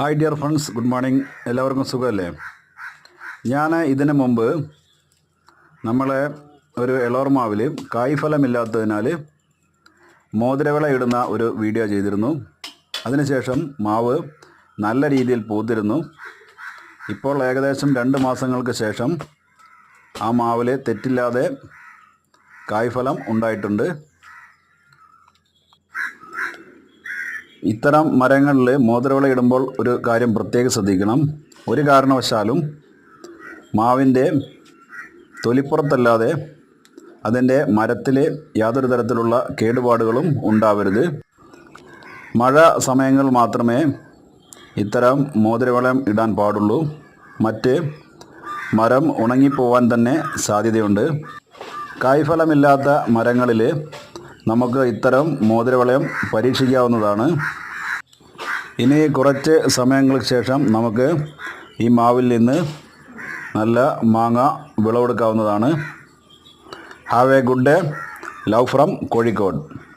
Hi dear friends good morning എല്ലാവർക്കും സുഖമല്ലേ? ഞാൻ ഇതിനു മുമ്പ് നമ്മളെ ഒരു എളോർമാവിൽ കായ്ഫലമില്ലാത്തതിനാൽ മോതിരവിള ഇടുന്ന ഒരു വീഡിയോ ചെയ്തിരുന്നു. അതിനുശേഷം മാവ് നല്ല രീതിയിൽ പൂത്തിരുന്നു. ഇപ്പോൾ ഏകദേശം രണ്ട് മാസങ്ങൾക്ക് ശേഷം ആ മാവിൽ തെറ്റില്ലാതെ കായ്ഫലം ഉണ്ടായിട്ടുണ്ട്. ഇത്തരം മരങ്ങളിൽ മോതിരവിള ഇടുമ്പോൾ ഒരു കാര്യം പ്രത്യേകം ശ്രദ്ധിക്കണം. ഒരു കാരണവശാലും മാവിന്റെ തൊലിപ്പുറത്തല്ലാതെ അതിന്റെ മരത്തിൽ യാതൊരു തരത്തിലുള്ള കേടുപാടുകളും ഉണ്ടാവരുത്. മഴ സമയങ്ങളിൽ മാത്രമേ ഇത്തരം മോതിരവളം ഇടാൻ പാടുള്ളൂ. മറ്റ് മരം ഉണങ്ങിപ്പോവാൻ തന്നെ സാധ്യതയുണ്ട്. കായ്ഫലമില്ലാത്ത മരങ്ങളിൽ നമുക്ക് ഇത്തരം മോതിരവളയം പരീക്ഷിക്കാവുന്നതാണ്. ഇനി കുറച്ച് സമയങ്ങൾക്ക് ശേഷം നമുക്ക് ഈ മാവിൽ നിന്ന് നല്ല മാങ്ങ വിളവെടുക്കാവുന്നതാണ്. Have a good day love from Kozhikode.